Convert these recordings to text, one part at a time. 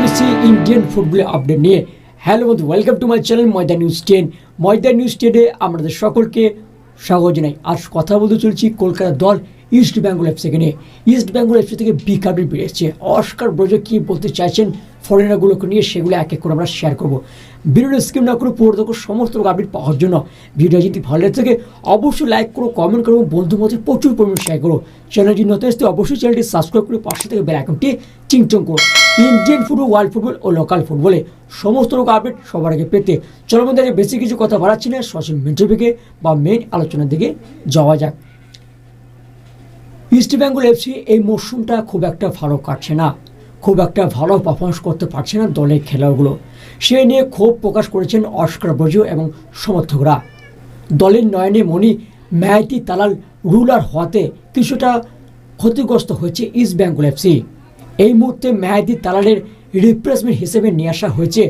এসেছি ইন্ডিয়ান ফুটবলের আপডেট নিয়ে। হ্যালো বন্ধু welcome to my channel Moyda news ten Moyda news টেনে আমাদের সকলকে স্বাগত জানাই। আর কথা বলতে চলছি কলকাতা দল ইস্ট বেঙ্গল এফসিকে নিয়ে ইস্ট বেঙ্গল এফসি থেকে বিগ আপডেট বেরিয়েছে অস্কার ব্রজ কী বলতে চাইছেন? ফরেনারগুলোকে নিয়ে সেগুলো এক এক করে আমরা শেয়ার করব। ভিডিওটা স্কিপ না করে পুরো দেখো সমস্ত আপডেট পাওয়ার জন্য। ভিডিও যদি ভালো লাগে থাকে, অবশ্যই লাইক করো কমেন্ট করো এবং বন্ধুর মধ্যে প্রচুর পরিমাণে শেয়ার করো। চ্যানেলটি নতুন আসতে অবশ্যই চ্যানেলটি সাবস্ক্রাইব করে পাশে থেকে বেল আইকনটি চিংচং করো। ইন্ডিয়ান ফুটবল ওয়ার্ল্ড ফুটবল ও লোকাল ফুটবলে সমস্ত রকম আপডেট সবার আগে পেতে। চলো মধ্যে বেশি কিছু কথা বাড়াচ্ছি না। সরাসরি মেন্টাল দিকে বা মেন আলোচনার দিকে যাওয়া যাক। ইস্ট বেঙ্গল এফসি এই মরশুমটা খুব একটা ভালো কাটছে না। খুব একটা ভালো পারফরমেন্স করতে পারছে না দলের খেলোয়াড়গুলো। সে নিয়ে ক্ষোভ প্রকাশ করেছেন অস্কার ব্রজু এবং সমর্থকরা। দলের নয়নে মণি ম্যাইতি তালাল, রুলার হওয়াতে কিছুটা ক্ষতিগ্রস্ত হয়েছে ইস্ট বেঙ্গল এফসি এই মুহূর্তে মেহাদি তালালের রিপ্লেসমেন্ট হিসেবে নিয়ে আসা হয়েছে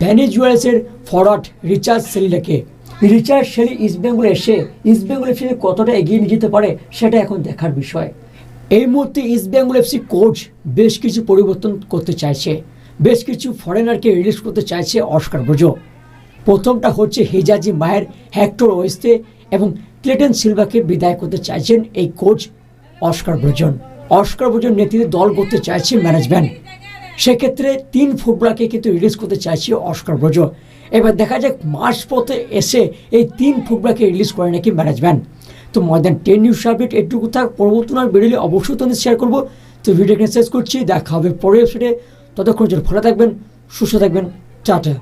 ভ্যানিজুয়েলসের ফরওয়ার্ড রিচার্ড সেলিনাকে রিচার্ড সেলি ইস্ট বেঙ্গলে এসে ইস্ট বেঙ্গল এফসি কতটা এগিয়ে নিয়ে যেতে পারে সেটা এখন দেখার বিষয়। এই মুহূর্তে ইস্ট বেঙ্গল এফসি কোচ বেশ কিছু পরিবর্তন করতে চাইছে। বেশ কিছু ফরেনারকে রিলিজ করতে চাইছে অস্কার ব্রজো। প্রথমটা হচ্ছে হেজাজি মায়ের হ্যাক্টর ওয়েস্তে এবং ক্লেটন সিলভাকে বিদায় করতে চাইছেন এই coach Oscar Bruzon. Oscar Bruzon নেতৃত্বে দল করতে চাইছে ম্যানেজমেন্ট সেক্ষেত্রে তিন ফুটবলারকে কিন্তু রিলিজ করতে চাইছে অস্কার ব্রজ। এবার দেখা যাক মার্চ পথে এসে এই তিন ফুটবলকে রিলিজ করে নাকি ম্যানেজমেন্ট তো ময়দান টেন নিউজ আপডেট এটুকু থাক, পরবর্তী বেরোলে অবশ্যই তোমাদের শেয়ার করব। তো ভিডিও এখানে শেষ করছি, দেখা হবে পরের এপিসোডে ততক্ষণ ভালো থাকবেন, সুস্থ থাকবেন, টাটা।